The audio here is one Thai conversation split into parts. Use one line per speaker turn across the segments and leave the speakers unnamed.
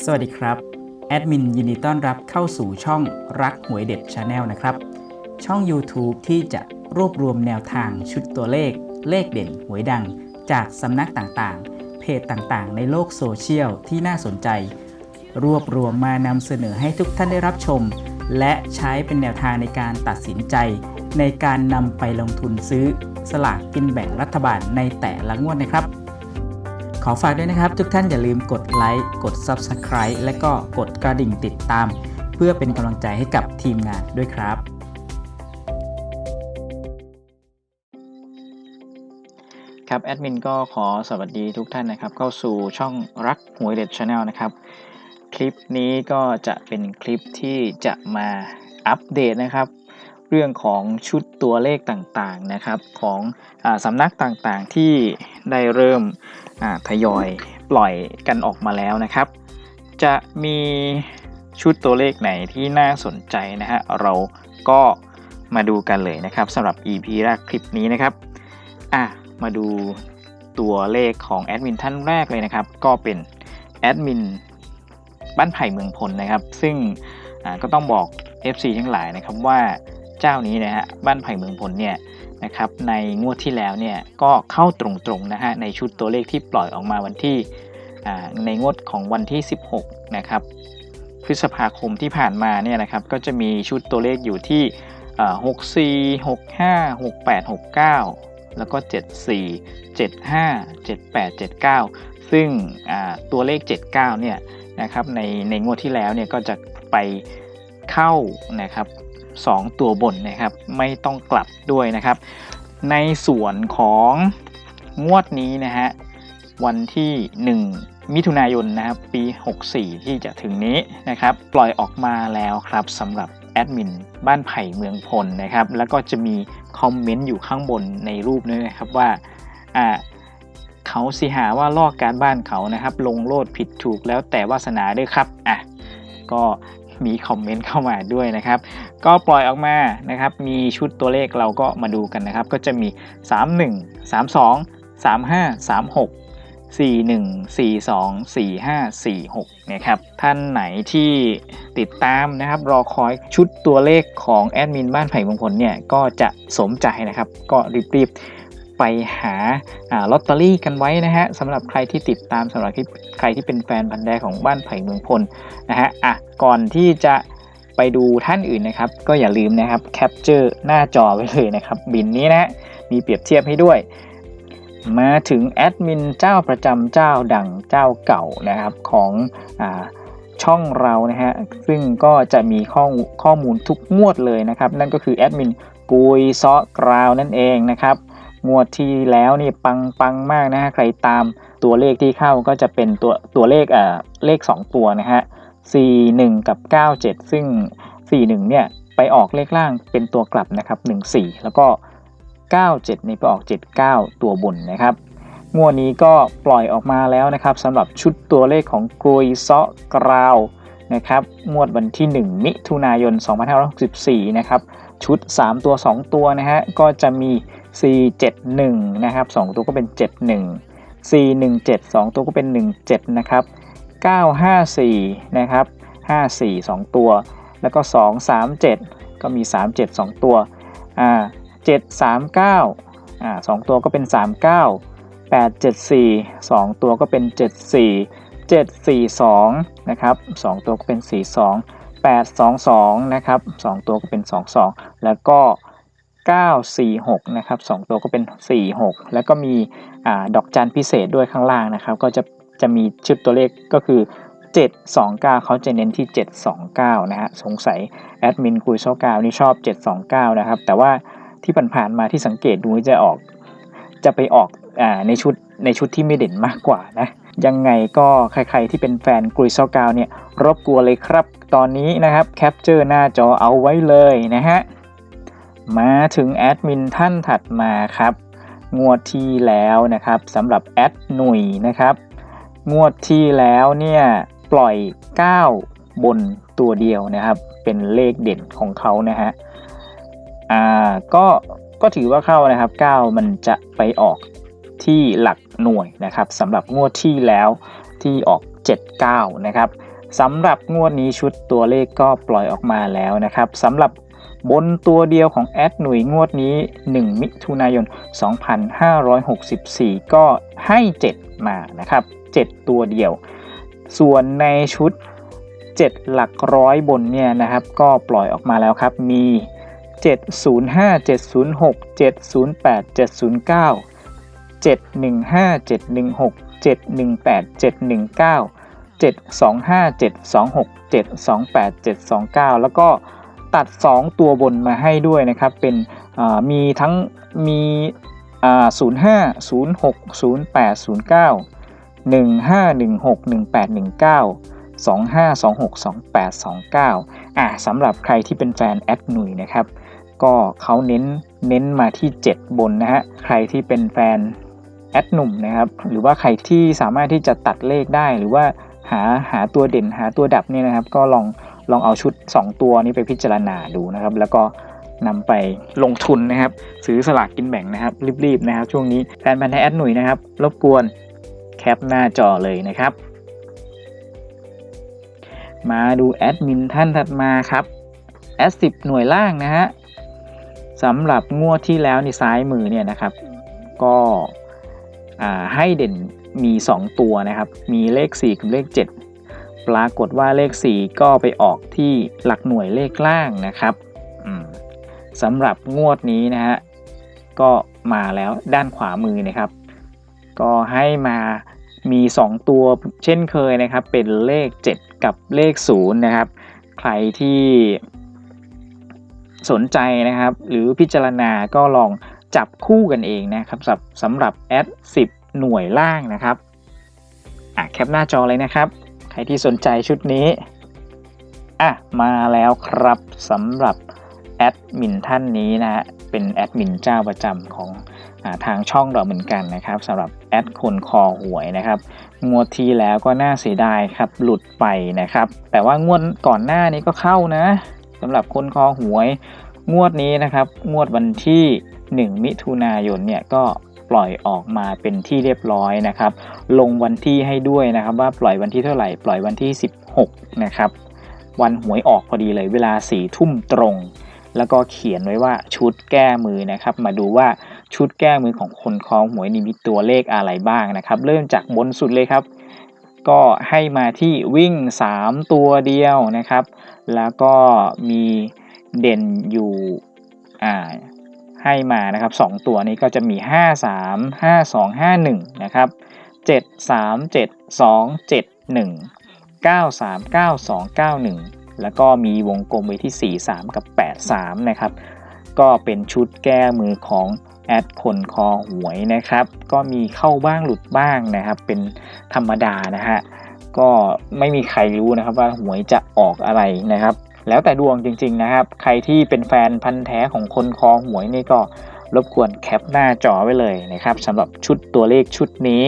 สวัสดีครับ แอดมินยินดีต้อนรับเข้าสู่ช่องรักหวยเด็ดชาแนลนะครับ ช่อง YouTube ที่จะรวบรวมแนวทางชุดตัวเลข เลขเด่นหวยดัง จากสำนักต่างๆ เพจต่างๆ ในโลกโซเชียลที่น่าสนใจ รวบรวมมานำเสนอให้ทุกท่านได้รับชม และใช้เป็นแนวทางในการตัดสินใจ ในการนำไปลงทุนซื้อสลากกินแบ่งรัฐบาลในแต่ละงวดนะครับ ขอฝากด้วยนะครับ ทุกท่านอย่าลืมกดไลค์กด Subscribe และก็กดกระดิ่งติดตาม เพื่อเป็นกำลังใจให้กับทีมงานด้วยครับ
ครับแอดมินก็ขอสวัสดีทุกท่านนะครับ เข้าสู่ช่องรักหวยเด็ดชาแนลนะครับ คลิปนี้ก็จะเป็นคลิปที่จะมาอัปเดตนะครับ เรื่องของชุดตัวเลขต่างๆนะครับของอสำนักต่างๆที่ได้เริ่มทยอยปล่อยกันออกมาแล้วนะครับ จะมีชุดตัวเลขไหนที่น่าสนใจนะฮะเราก็มาดูกันเลยนะครับสำหรับ EP แรกคลิปนี้นะครับอะมาดูตัวเลขของแอดมินท่านแรกเลยนะครับ ก็เป็นแอดมินบ้านไผ่เมืองพลนะครับ ซึ่งก็ต้องบอก FC ทั้งหลายนะครับว่า เจ้านี้นะฮะบ้านไผ่เมืองพลเนี่ยนะครับในงวดที่แล้วเนี่ยก็เข้าตรงๆนะฮะในชุดตัวเลขที่ปล่อยออกมาวันที่ในงวดของวันที่ 16นะครับพฤษภาคมที่ผ่านมาเนี่ยนะครับก็จะมีชุดตัวเลขอยู่ที่64 65 68 69 แล้วก็ 74 75 78 79 ซึ่งตัวเลข 79เนี่ยนะครับในในงวดที่แล้วเนี่ยก็จะไปเข้านะครับ 2 ตัวบนนะครับ ไม่ต้องกลับด้วยนะครับ ในส่วนของงวดนี้นะฮะวันที่ 1 มิถุนายนนะครับปี 64 ที่จะถึงนี้นะครับ ปล่อยออกมาแล้วครับสำหรับแอดมินบ้านไผ่เมืองพลนะครับ แล้วก็จะมีคอมเมนต์อยู่ข้างบนในรูปนี้นะครับว่าอ่าเขาสิหาว่าลอกการบ้านเขานะครับ ลงโลดผิดถูกแล้วแต่วาสนาด้วยครับอะก็ มีคอมเมนต์เข้ามาด้วยนะครับ ก็ปล่อยออกมานะครับ มีชุดตัวเลขเราก็มาดูกันนะครับ ก็จะมี 31 32 35 36 41 42 45 46นะครับท่านไหนที่ติดตามนะครับ รอคอยชุดตัวเลขของแอดมินบ้านไผ่มงคลเนี่ย ก็จะสมใจนะครับ ก็รีบๆ ไปหาลอตเตอรี่กันไว้นะฮะสำหรับใครที่ติดตามสำหรับใครที่เป็นแฟนพันธุ์แท้ของบ้านไผ่เมืองพลนะฮะอะก่อนที่จะไปดูท่านอื่นนะครับ ก็อย่าลืมนะครับแคปเจอร์หน้าจอไว้เลยนะครับ บินนี้นะมีเปรียบเทียบให้ด้วย มาถึงแอดมินเจ้าประจำเจ้าดังเจ้าเก่านะครับของอช่องเรานะฮะซึ่งก็จะมีข้อข้อมูลทุกงวดเลยนะครับ นั่นก็คือแอดมินกุยซอกราวนั่นเองนะครับ งวดที่แล้วนี่ปังปังมากนะฮะใครตามตัวเลขที่เข้าก็จะเป็นตัวตัวเลขเอ่อเลข 2 ตัวนะฮะ41 กับ 97 ซึ่ง 41 เนี่ยไปออกเลขล่างเป็นตัวกลับนะครับ14 แล้วก็ 97นี่ไปออก 79 ตัวบนนะครับงวดนี้ก็ปล่อยออกมาแล้วนะครับสำหรับชุดตัวเลขของกรวยเซาะกราวนะครับงวดวันที่ 1 มิถุนายน 2564 นะครับชุด 3 ตัว 2 ตัวนะฮะก็จะมี 471 นะครับ 2 ตัวก็เป็น 71 417 2 ตัวก็เป็น 17 นะครับ 954 นะครับ 54 2 ตัว แล้วก็ 237 ก็มี 37 2 ตัวอ่า739อ่า2ตัวก็เป็น 39 874 2 ตัวก็เป็น 74 742 นะครับ 2 ตัวก็เป็น 42 822 นะครับ 2 ตัวก็เป็น 22 แล้วก็ 946นะครับ2ตัวก็เป็น 46 แล้วก็มีอดอกจันพิเศษด้วยข้างล่างนะครับ ก็จะจะมีชุดตัวเลขก็คือ 729 เขาจะเน้นที่ 729 นะฮะสงสัยแอดมินคุยโซกาวนี่ชอบ 729 นะครับ แต่ว่าที่ผ่านๆมาที่สังเกตดูจะออก จะไปออกอในชุดในชุดที่ไม่เด่นมากกว่านะยังไงก็ใครๆที่เป็นแฟนกุยซอกาวเนี่ยรบกวนเลยครับ ตอนนี้นะครับแคปเจอร์หน้าจอเอาไว้เลยนะฮะ มาถึงแอดมินท่านถัดมาครับ งวดที่แล้วนะครับสำหรับแอดหนุ่ยนะครับ งวดที่แล้วเนี่ยปล่อย 9 บนตัวเดียวนะครับ เป็นเลขเด่นของเขานะฮะอ่าก็ก็ถือว่าเข้านะครับ 9 มันจะไปออกที่หลักหน่วยนะครับสำหรับงวดที่แล้วที่ออก 79 นะครับสำหรับงวดนี้ชุดตัวเลขก็ปล่อยออกมาแล้วนะครับสำหรับ บนตัวเดียวของแอดหนุ่ยงวดนี้ 1 มิถุนายน 2564 ก็ให้ 7 มานะครับ 7 ตัวเดียว ส่วนในชุด 7 หลักร้อยบนเนี่ยนะครับ ก็ปล่อยออกมาแล้วครับ มี 705 706 708 709 715 716 718 719 725 726 728 729 แล้วก็ ตัด 2 ตัวบนมาให้ด้วยนะครับ เป็นมีทั้งมี05 06 08 09 1516 1819 2526 2829อะสำหรับใครที่เป็นแฟนแอดหนุ่ยนะครับ ก็เขาเน้นเน้นมาที่ 7 บนนะฮะ ใครที่เป็นแฟนแอดหนุ่มนะครับ หรือว่าใครที่สามารถที่จะตัดเลขได้หรือว่าหาหาตัวเด่นหาตัวดับเนี่ยนะครับ ก็ลอง ลองเอาชุด 2 ตัวนี้ไปพิจารณาดูนะครับ แล้วก็นำไปลงทุนนะครับ ซื้อสลากกินแบ่งนะครับ รีบๆนะครับ ช่วงนี้แฟนพันธ์แท้แอดหนุ่ยนะครับ รบกวนแคปหน้าจอเลยนะครับ มาดูแอดมินท่านถัดมาครับแอดสิบหน่วยล่างนะฮะสำหรับงวดที่แล้วในซ้ายมือเนี่ยนะครับ ก็ให้เด่นมี 2 ตัวนะครับ มีเลข 4 กับเลข 7 ปรากฏว่าเลข 4 ก็ไปออกที่หลักหน่วยเลขล่างนะครับสำหรับงวดนี้นะฮะก็มาแล้วด้านขวามือนะครับ ก็ให้มามี 2 ตัวเช่นเคยนะครับ เป็นเลข 7 กับเลข 0 นะครับ ใครที่สนใจนะครับ หรือพิจารณาก็ลองจับคู่กันเองนะครับสำหรับแอด10 หน่วยล่างนะครับอะแคปหน้าจอเลยนะครับ ใครที่สนใจชุดนี้ อะ มาแล้วครับสำหรับแอดมินท่านนี้นะฮะ เป็นแอดมินเจ้าประจำของอทางช่องเราเหมือนกันนะครับสำหรับแอดคนคอหวยนะครับ งวดที่แล้วก็น่าเสียดายครับ หลุดไปนะครับ แต่ว่างวดก่อนหน้านี้ก็เข้านะสำหรับคนคอหวย งวดนี้นะครับ งวดวันที่ 1 มิถุนายนเนี่ยก็ ปล่อยออกมาเป็นที่เรียบร้อยนะครับ ลงวันที่ให้ด้วยนะครับ ว่าปล่อยวันที่เท่าไหร่ ปล่อยวันที่ 16 นะครับ วันหวยออกพอดีเลยเวลา4ทุ่มตรง แล้วก็เขียนไว้ว่าชุดแก้มือนะครับ มาดูว่าชุดแก้มือของคนคล้องหวยนี่มีตัวเลขอะไรบ้างนะครับ เริ่มจากบนสุดเลยครับก็ให้มาที่วิ่ง 3 ตัวเดียวนะครับ แล้วก็มีเด่นอยู่อ่า ให้มานะครับ2ตัวนี้ก็จะมี 5 3 5 2 5 1 นะครับ 7 3 7 2 7 1 9 3 9 2 9 1 แล้วก็มีวงกลมไว้ที่ 4 3 กับ 8 3 นะครับ ก็เป็นชุดแก้มือของแอดคนคอหวยนะครับ ก็มีเข้าบ้างหลุดบ้างนะครับ เป็นธรรมดานะฮะ ก็ไม่มีใครรู้นะครับว่าหวยจะออกอะไรนะครับ แล้วแต่ดวงจริงๆนะครับ ใครที่เป็นแฟนพันธ์แท้ของคนคอหวยนี่ก็รบกวนแคปหน้าจอไว้เลยนะครับสำหรับชุดตัวเลขชุดนี้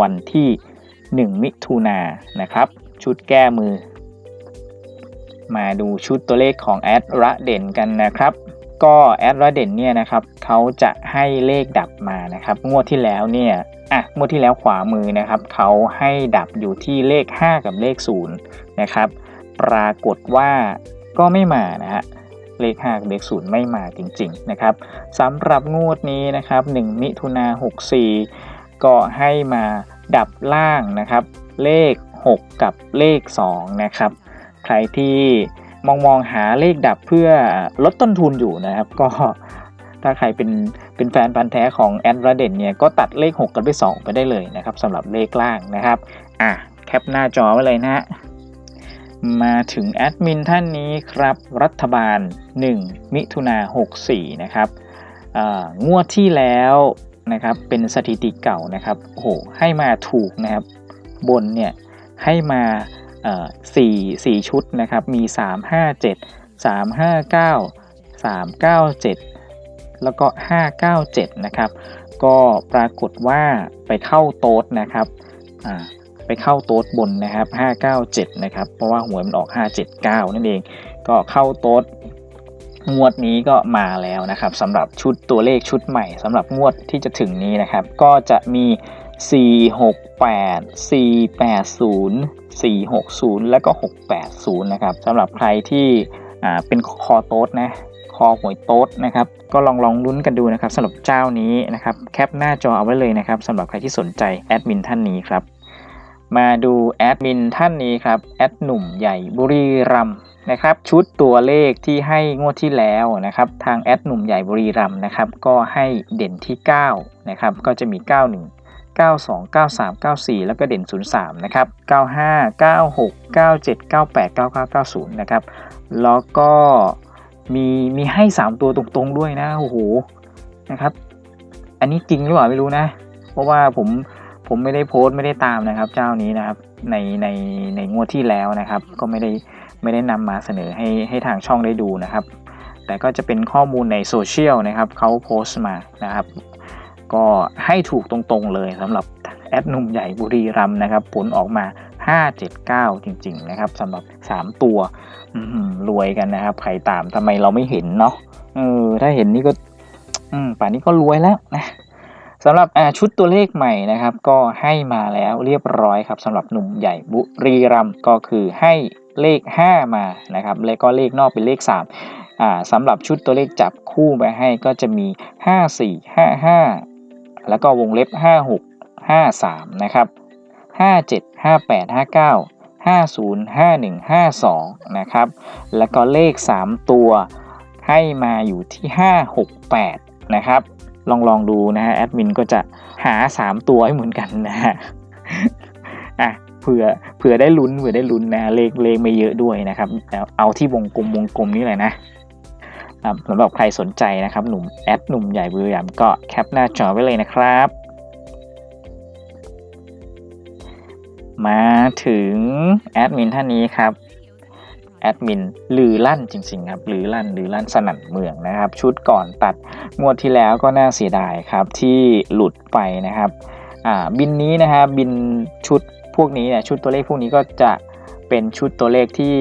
วันที่ 1 มิถุนายนนะครับ ชุดแก้มือ มาดูชุดตัวเลขของแอดระเด่นกันนะครับ ก็แอดระเด่นเนี่ยนะครับเขาจะให้เลขดับมานะครับ งวดที่แล้วเนี่ยอะงวดที่แล้วขวามือนะครับเขาให้ดับอยู่ที่เลข 5 กับเลข0นะครับ ปรากฏว่าก็ไม่มานะฮะเลข5กับเลข0ไม่มาจริงๆนะครับสำหรับงวดนี้นะครับ 1 มิถุนา64 ก็ให้มาดับล่างนะครับ เลข 6 กับเลข2นะครับ ใครที่มองมองหาเลขดับเพื่อลดต้นทุนอยู่นะครับ ก็ถ้าใครเป็นเป็นแฟนพันธ์แท้ของแอดระเด่นเนี่ยก็ตัดเลข 6 กับเลข2ไปได้เลยนะครับสำหรับเลขล่างนะครับ อะแคปหน้าจอไว้เลยนะฮะ มาถึงแอดมินท่านนี้ครับ รัฐบาล 1 มิถุนา64 นะครับงวดที่แล้วนะครับเป็นสถิติเก่านะครับโอ้โหให้มาถูกนะครับ บนเนี่ยให้มาสี่สี่ชุดนะครับ มี 3 5 7 3 5 9 3 9 7 แล้วก็ 597 นะครับ ก็ปรากฏว่าไปเข้าโต๊ดนะครับ ไปเข้าโต๊ดบนนะครับ 597 นะครับ เพราะว่าหวยมันออก 579 นั่นเอง ก็เข้าโต๊ดงวดนี้ก็มาแล้วนะครับสำหรับชุดตัวเลขชุดใหม่สำหรับงวดที่จะถึงนี้นะครับ ก็จะมี 468 480 460 แล้วก็ 680 นะครับสำหรับใครที่เป็นคอโต๊ดนะคอหวยโต๊ดนะครับก็ลองลองลุ้นกันดูนะครับสำหรับเจ้านี้นะครับแคปหน้าจอเอาไว้เลยนะครับสำหรับใครที่สนใจแอดมินท่านนี้ครับ มาดูแอดมินท่านนี้ครับแอดหนุ่มใหญ่บุรีรัมนะครับชุดตัวเลขที่ให้งวดที่แล้วนะครับทางแอดหนุ่มใหญ่บุรีรัมนะครับก็ให้เด่นที่9นะครับก็จะมี 91 92 93 94 แล้วก็เด่น 03นะครับ95 96 97 98 99 90นะครับแล้วก็มีมีให้ 3 ตัวตรงๆด้วยนะโอ้โหนะครับอันนี้จริงหรือเปล่าไม่รู้นะ เพราะว่าผม ผมไม่ได้โพสต์ไม่ได้ตามนะครับ เจ้านี้นะครับในในในงวดที่แล้วนะครับ ก็ไม่ได้ไม่ได้นำมาเสนอให้ให้ทางช่องได้ดูนะครับ แต่ก็จะเป็นข้อมูลในโซเชียลนะครับเขาโพสต์มานะครับ ก็ให้ถูกตรงๆเลยสำหรับแอดหนุ่มใหญ่บุรีรัมนะครับ ผลออกมา 579 จริง ๆ นะครับสำหรับ 3 ตัวรวยกันนะครับ ใครตามทำไมเราไม่เห็นเนาะเออถ้าเห็นนี่ก็อืมป่านนี้ก็รวยแล้วนะ สำหรับชุดตัวเลขใหม่นะครับ ก็ให้มาแล้วเรียบร้อยครับสำหรับหนุ่มใหญ่บุรีรัมก็คือให้เลข 5 มานะครับแล้วก็เลขนอกเป็นเลข 3อ่าสำหรับชุดตัวเลขจับคู่ไปให้ก็จะมี 5 4 5 5 แล้วก็วงเล็บ 5 6 5 3 นะครับ 5 7 5 8 5 9 50 51 52 นะครับ แล้วก็เลข 3 ตัวให้มาอยู่ที่ 568 นะครับ ลองลองดูนะฮะแอดมินก็จะหา 3 ตัวให้เหมือนกันนะฮะอะเผื่อเผื่อได้ลุ้นเผื่อได้ลุ้นนะเลขเลขไม่เยอะด้วยนะครับเอาที่วงกลมวงกลมนี่เลยนะครับสำหรับใครสนใจนะครับหนุ่มแอดหนุ่มใหญ่บุรีรัมก็แคปหน้าจอไว้เลยนะครับ มาถึงแอดมินท่านนี้ครับ แอดมินลือลั่นจริงๆครับลือลั่นลือลั่นสนั่นเมืองนะครับ ชุดก่อนตัดงวดที่แล้วก็น่าเสียดายครับที่หลุดไปนะครับบินนี้นะครับบินชุดพวกนี้เนี่ยชุดตัวเลขพวกนี้ก็จะเป็นชุดตัวเลขที่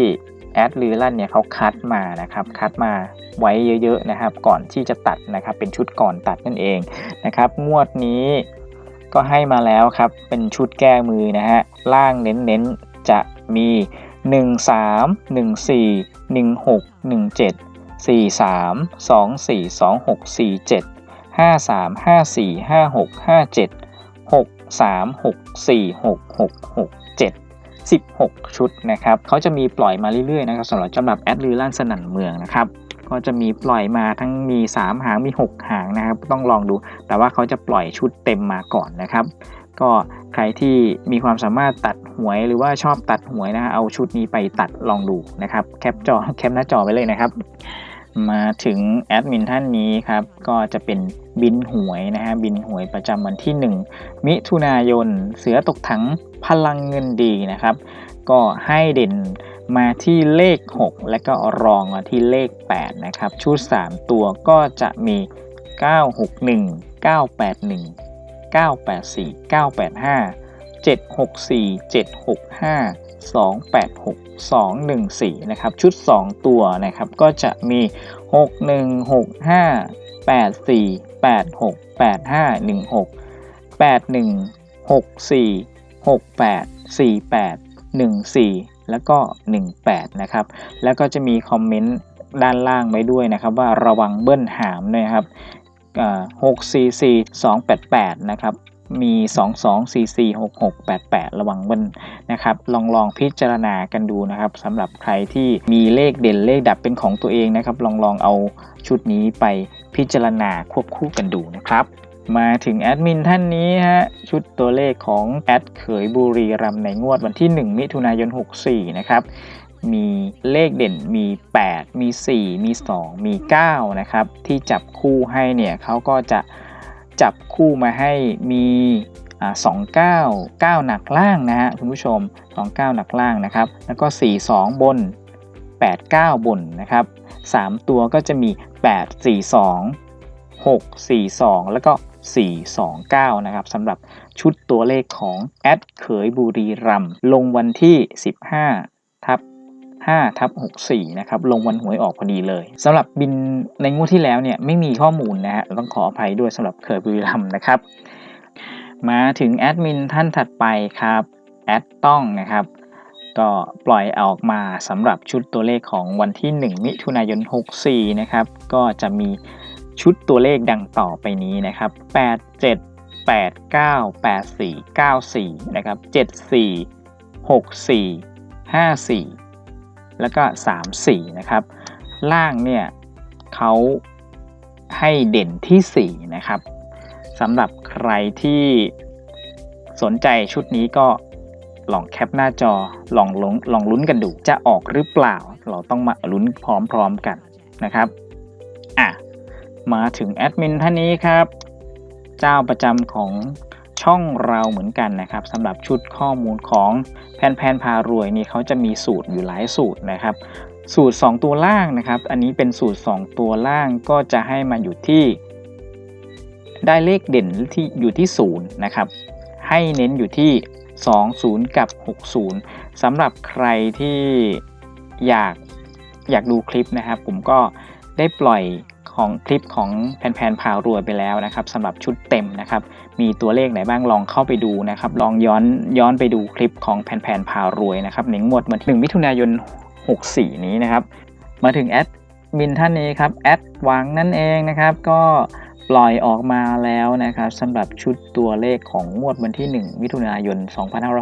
แอดลือลั่นเนี่ยเขาคัดมานะครับคัดมาไว้เยอะๆนะครับ ก่อนที่จะตัดนะครับ เป็นชุดก่อนตัดนั่นเองนะครับ งวดนี้ก็ให้มาแล้วครับเป็นชุดแก้มือนะฮะล่างเน้นๆจะมี 1 3 1 4 1 6 1 7 4 3 2 4 2 6 4 7 5 3 5 4 5 6 5 7 6 3 6 4 6 6 6 7 16 ชุดนะครับ เขาจะมีปล่อยมาเรื่อยๆนะครับสำหรับสำหรับแอดลือลั่นสนั่นเมืองนะครับ ก็จะมีปล่อยมาทั้งมี 3 หางมี 6 หางนะครับ ต้องลองดู แต่ว่าเขาจะปล่อยชุดเต็มมาก่อนนะครับ ก็ใครที่มีความสามารถตัดหวยหรือว่าชอบตัดหวยนะฮะเอาชุดนี้ไปตัดลองดูนะครับ แคปจอแคปหน้าจอไว้เลยนะครับ มาถึงแอดมินท่านนี้ครับ ก็จะเป็นบินหวยนะฮะบินหวยประจำวันที่ 1 มิถุนายน เสือตกถังพลังเงินดีนะครับ ก็ให้เด่น มาที่เลข 6 และก็รองมาที่เลข 8 นะครับ ชุด 3 ตัวก็จะมี 961 981 984 985 764 765 286 214 นะครับ ชุด 2 ตัวนะครับ ก็จะมี 6165 84 86 85 16 81 64 68 48 14 แล้วก็ 18 นะครับ แล้วก็จะมีคอมเมนต์ด้านล่างไว้ด้วยนะครับ ว่าระวังเบิ้ลหามนะครับหกสี่สี่สองแปดแปดนะครับ มี 2 2 4 4 6 6 8 8 ระวังเบิ้ลนะครับ ลองลองพิจารณากันดูนะครับสำหรับใครที่มีเลขเด่นเลขดับเป็นของตัวเองนะครับ ลองลองเอาชุดนี้ไปพิจารณาควบคู่กันดูนะครับ มาถึงแอดมินท่านนี้ฮะชุดตัวเลขของแอดเขยบุรีรัมในงวดวันที่ 1 มิถุนายน 64 นะครับ มีเลขเด่นมี 8 มี 4 มี 2 มี 9 นะครับ ที่จับคู่ให้เนี่ยเขาก็จะจับคู่มาให้มีอ่า29 9 หนักล่างนะฮะคุณผู้ชม 29 หนักล่างนะครับ แล้วก็ 4 2 บน 8 9 บนนะครับ 3 ตัวก็จะมี 8 4 2 6 4 2 แล้วก็ 4 2 9 นะครับสำหรับชุดตัวเลขของแอดเขยบุรีรัมลงวันที่ 15 ทับ5ทับ64 นะครับ ลงวันหวยออกพอดีเลยสำหรับบินในงวดที่แล้วเนี่ยไม่มีข้อมูลนะฮะต้องขออภัยด้วยสำหรับเขยบุรีรัมนะครับ มาถึงแอดมินท่านถัดไปครับแอดต้องนะครับก็ปล่อยออกมาสำหรับชุดตัวเลขของวันที่ 1 มิถุนายน 64 นะครับ ก็จะมี ชุดตัวเลขดังต่อไปนี้นะครับ 87 89 84 94 นะครับ 74 64 54 แล้วก็ 34 นะครับ ล่างเนี่ยเขาให้เด่นที่ 4 นะครับสำหรับใครที่สนใจชุดนี้ก็ลองแคปหน้าจอลองลงลองลุ้นกันดู จะออกหรือเปล่า เราต้องมาลุ้นพร้อมๆกันนะครับ อะ มาถึงแอดมินท่านนี้ครับ เจ้าประจำของช่องเราเหมือนกันนะครับสำหรับชุดข้อมูลของแพนแพนพารวยนี่เขาจะมีสูตรอยู่หลายสูตรนะครับ สูตร 2 ตัวล่างนะครับ อันนี้เป็นสูตร 2 ตัวล่างก็จะให้มาอยู่ที่ ได้เลขเด่นที่อยู่ที่0นะครับให้เน้นอยู่ที่ 20 กับ 60สำหรับใครที่อยากอยากดูคลิปนะครับ ผมก็ได้ปล่อย ของคลิปของแผนๆพาวรวยไปแล้วนะครับสำหรับชุดเต็มนะครับ มีตัวเลขไหนบ้างลองเข้าไปดูนะครับ ลองย้อนย้อนไปดูคลิปของแผนๆพาวรวยนะครับในงวดวันที่1มิถุนายน 64 นี้นะครับ มาถึงแอดมินท่านนี้ครับแอดหวังนั่นเองนะครับ ก็ปล่อยออกมาแล้วนะครับสำหรับชุดตัวเลขของงวดวันที่ 1 มิถุนายน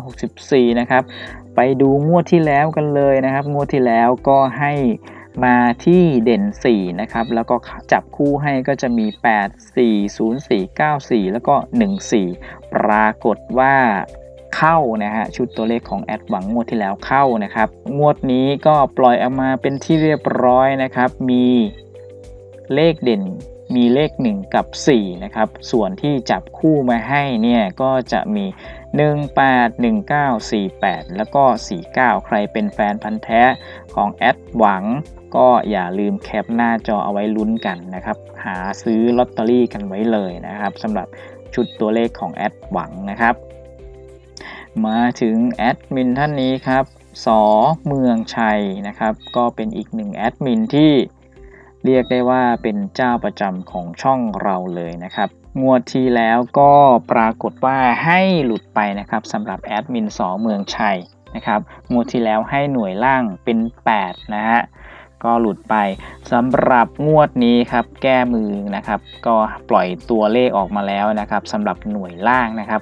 2564 นะครับ ไปดูงวดที่แล้วกันเลยนะครับ งวดที่แล้วก็ให้ มาที่เด่น 4 นะครับ แล้วก็จับคู่ให้ก็จะมี 8 4 0 4 9 4 แล้วก็ 1 4 ปรากฏว่าเข้านะฮะชุดตัวเลขของแอดหวังงวดที่แล้วเข้านะครับ งวดนี้ก็ปล่อยออกมาเป็นที่เรียบร้อยนะครับ มีเลขเด่นมีเลข 1 กับ 4 นะครับ ส่วนที่จับคู่มาให้เนี่ยก็จะมี 18 19 48 แล้วก็ 49 ใครเป็นแฟนพันธ์แท้ของแอดหวัง ก็อย่าลืมแคปหน้าจอเอาไว้ลุ้นกันนะครับ หาซื้อลอตเตอรี่กันไว้เลยนะครับสำหรับชุดตัวเลขของแอดหวังนะครับ มาถึงแอดมินท่านนี้ครับสอเมืองชัยนะครับ ก็เป็นอีกหนึ่งแอดมินที่เรียกได้ว่าเป็นเจ้าประจำของช่องเราเลยนะครับ งวดที่แล้วก็ปรากฏว่าให้หลุดไปนะครับสำหรับแอดมินสอเมืองชัยนะครับ งวดที่แล้วให้หน่วยล่างเป็น 8 นะฮะ ก็หลุดไปสำหรับงวดนี้ครับแก้มือนะครับ ก็ปล่อยตัวเลขออกมาแล้วนะครับสำหรับหน่วยล่างนะครับ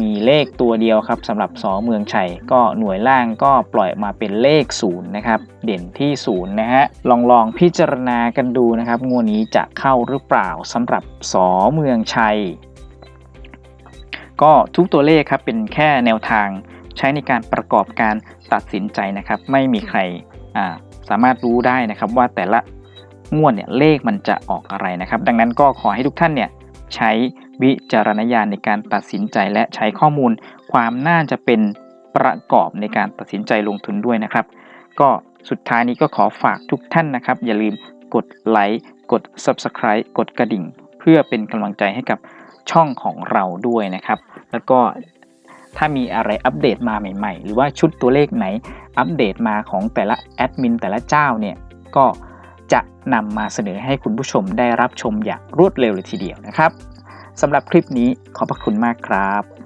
มีเลขตัวเดียวครับสำหรับสอเมืองชัยก็หน่วยล่างก็ปล่อยมาเป็นเลข0นะครับเด่นที่0นะฮะลองลองพิจารณากันดูนะครับ งวดนี้จะเข้าหรือเปล่าสำหรับสอเมืองชัยก็ทุกตัวเลขครับเป็นแค่แนวทางใช้ในการประกอบการตัดสินใจนะครับ ไม่มีใครอ่า สามารถรู้ได้นะครับว่าแต่ละงวดเนี่ยเลขมันจะออกอะไรนะครับ ดังนั้นก็ขอให้ทุกท่านเนี่ยใช้วิจารณญาณในการตัดสินใจและใช้ข้อมูล ความน่าจะเป็นประกอบในการตัดสินใจลงทุนด้วยนะครับ ก็สุดท้ายนี้ก็ขอฝากทุกท่านนะครับ อย่าลืมกดไลค์กด Subscribe กดกระดิ่ง เพื่อเป็นกำลังใจให้กับช่องของเราด้วยนะครับ แล้วก็ ถ้ามีอะไรอัปเดตมาใหม่ ๆ หรือว่าชุดตัวเลขไหนอัปเดตมาของแต่ละแอดมินแต่ละเจ้าเนี่ยก็จะนำมาเสนอให้คุณผู้ชมได้รับชมอย่างรวดเร็วเลยทีเดียวนะครับสำหรับคลิปนี้ขอบพระคุณมากครับ